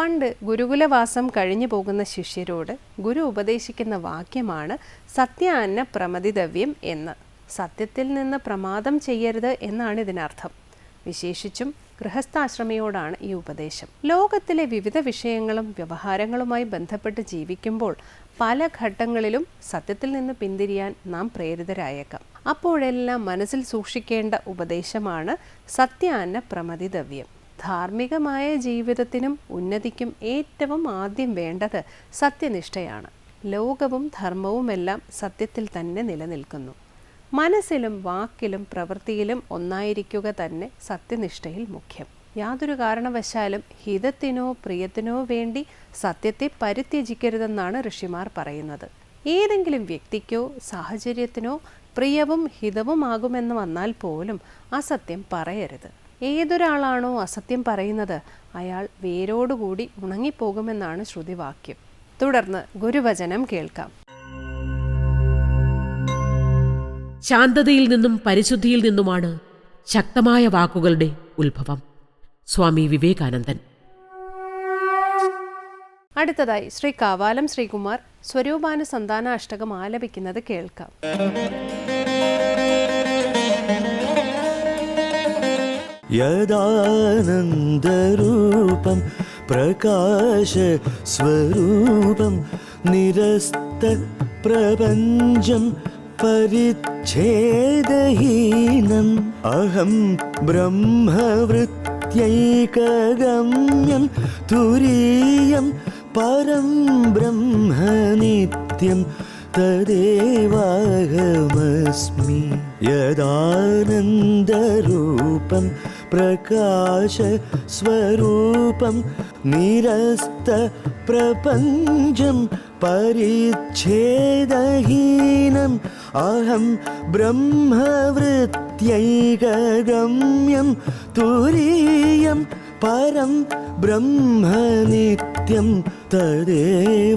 പണ്ട് ഗുരുകുലവാസം കഴിഞ്ഞു പോകുന്ന ശിഷ്യരോട് ഗുരു ഉപദേശിക്കുന്ന വാക്യമാണ് സത്യാന്ന പ്രമതിതവ്യം എന്ന്. സത്യത്തിൽ നിന്ന് പ്രമാദം ചെയ്യരുത് എന്നാണ് ഇതിനർത്ഥം. വിശേഷിച്ചും ഗൃഹസ്ഥാശ്രമയോടാണ് ഈ ഉപദേശം. ലോകത്തിലെ വിവിധ വിഷയങ്ങളും വ്യവഹാരങ്ങളുമായി ബന്ധപ്പെട്ട് ജീവിക്കുമ്പോൾ പല ഘട്ടങ്ങളിലും സത്യത്തിൽ നിന്ന് പിന്തിരിയാൻ നാം പ്രേരിതരായേക്കാം. അപ്പോഴെല്ലാം മനസ്സിൽ സൂക്ഷിക്കേണ്ട ഉപദേശമാണ് സത്യാന്ന പ്രമതിതവ്യം ധാർമ്മികമായ ജീവിതത്തിനും ഉന്നതിക്കും ഏറ്റവും ആദ്യം വേണ്ടത് സത്യനിഷ്ഠയാണ്. ലോകവും ധർമ്മവുമെല്ലാം സത്യത്തിൽ തന്നെ നിലനിൽക്കുന്നു. മനസ്സിലും വാക്കിലും പ്രവൃത്തിയിലും ഒന്നായിരിക്കുക തന്നെ സത്യനിഷ്ഠയിൽ മുഖ്യം. യാതൊരു കാരണവശാലും ഹിതത്തിനോ പ്രിയത്തിനോ വേണ്ടി സത്യത്തെ പരിത്യജിക്കരുതെന്നാണ് ഋഷിമാർ പറയുന്നത്. ഏതെങ്കിലും വ്യക്തിക്കോ സാഹചര്യത്തിനോ പ്രിയവും ഹിതവുമാകുമെന്ന് വന്നാൽ പോലും അസത്യം പറയരുത്. ഏതൊരാളാണോ അസത്യം പറയുന്നത് അയാൾ വേരോടുകൂടി ഉണങ്ങിപ്പോകുമെന്നാണ് ശ്രുതിവാക്യം. തുടർന്ന് ഗുരുവചനം കേൾക്കാം. ശാന്തതയിൽ നിന്നും പരിശുദ്ധിയിൽ നിന്നുമാണ് ശക്തമായ വാക്കുകളുടെ ഉത്ഭവം. സ്വാമി വിവേകാനന്ദൻ. അടുത്തതായി ശ്രീ കാവാലം ശ്രീകുമാർ സ്വരൂപാന സന്താന അഷ്ടകം ആലപിക്കുന്നത് കേൾക്കാം. യദാനന്ദരൂപം പ്രകാശസ്വരൂപം നിരസ്ത പ്രപഞ്ചം പരിച്ഛേദഹീനം അഹം ബ്രഹ്മവൃത്യൈകഗമ്യം തുരീയം പരം ബ്രഹ്മനിത്യം തദേവാഹമസ്മി. യദാനന്ദരൂപം प्रकाशस्वरूपं निरस्तप्रपञ्चं परिच्छेदहीनम् अहं ब्रह्मवृत्त्यैकगम्यं तुरीयं परं ब्रह्म नित्यं तदेवाहमस्मि